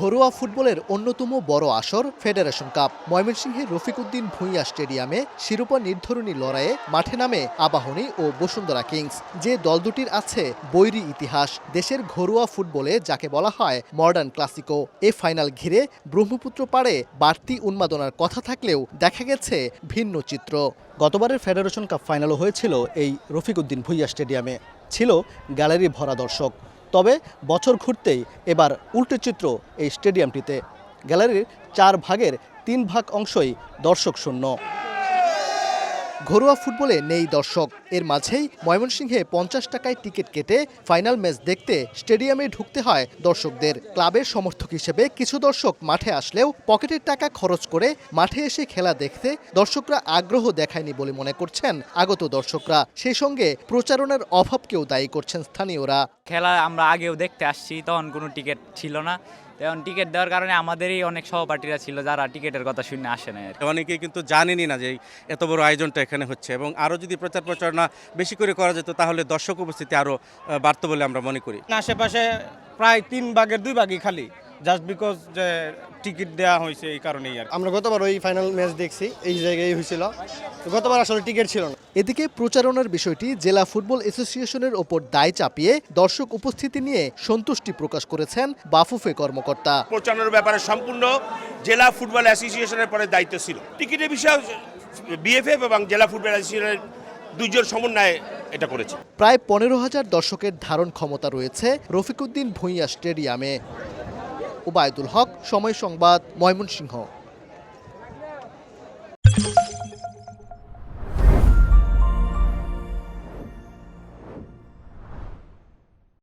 ঘরোয়া ফুটবলের অন্যতম বড় আসর ফেডারেশন কাপ। ময়মনসিংহের রফিকউদ্দিন ভূঁইয়া স্টেডিয়ামে শিরোপা নির্ধারণী লড়াইয়ে মাঠে নামে আবাহনী ও বসুন্ধরা কিংস। যে দল দুটির আছে বৈরী ইতিহাস, দেশের ঘরোয়া ফুটবলে যাকে বলা হয় মডার্ন ক্লাসিকো। এ ফাইনাল ঘিরে ব্রহ্মপুত্র পাড়ে বাড়তি উন্মাদনার কথা থাকলেও দেখা গেছে ভিন্ন চিত্র। গতবারের ফেডারেশন কাপ ফাইনালও হয়েছিল এই রফিকউদ্দিন ভূঁইয়া স্টেডিয়ামে। ছিল গ্যালারি ভরা দর্শক। তবে বছর ঘুরতেই এবার উল্টে চিত্র এই স্টেডিয়ামটিতে। গ্যালারির চার ভাগের তিন ভাগ অংশই দর্শক শূন্য। ঘরোয়া ফুটবলে নেই দর্শক। এর মাঝেই ময়মনসিংহে পঞ্চাশ টাকায় টিকিট কেটে ফাইনাল ম্যাচ দেখতে স্টেডিয়ামে ঢুকতে হয় দর্শকদের। ক্লাবের সমর্থক হিসেবে কিছু দর্শক মাঠে আসলেও পকেটের টাকা খরচ করে মাঠে এসে খেলা দেখতে দর্শকরা আগ্রহ দেখায়নি বলে মনে করছেন আগত দর্শকরা। সেই সঙ্গে প্রচারণার অভাবকেও দায়ী করছেন স্থানীয়রা। খেলা আমরা আগেও দেখতে আসছি, তখন কোনো টিকিট ছিল না। তখন টিকিট দেওয়ার কারণে আমাদেরই অনেক সহপাঠীরা ছিল যারা টিকিটের কথা শুনে আসে না অনেকে অনেকেই কিন্তু জানেনি না যে এত বড় আয়োজনটা এখানে হচ্ছে এবং আরও যদি প্রচার প্রচারণা বেশি করে করা যেত তাহলে দর্শক উপস্থিতি আরও বাড়তো বলে আমরা মনে করি। আশেপাশে প্রায় তিন ভাগের দুই ভাগই খালি। জাস্ট বিকজ যে টিকিট দেওয়া হয়েছে এই কারণেই আর আমরা গতবার ওই ফাইনাল ম্যাচ দেখছি এই জায়গায় হয়েছিল। তো গতবার আসলে টিকিট ছিল না। এদিকে প্রচারণার বিষয়টি জেলা ফুটবল অ্যাসোসিয়েশনের ওপর দায় চাপিয়ে দর্শক উপস্থিতি নিয়ে সন্তুষ্টি প্রকাশ করেছেন বাফুফে কর্মকর্তা। প্রচারণার ব্যাপারে সম্পূর্ণ জেলা ফুটবল অ্যাসোসিয়েশনের পরে দায়িত্ব ছিল। টিকিটের বিষয়ে বিএফএফ এবং জেলা ফুটবল অ্যাসোসিয়েশনের দুইজন সমন্বয়ে এটা করেছে। প্রায় পনেরো হাজার দর্শকের ধারণ ক্ষমতা রয়েছে রফিকউদ্দিন ভূঁইয়া স্টেডিয়ামে। ওবায়দুল হক সময় সংবাদ ময়মনসিংহ।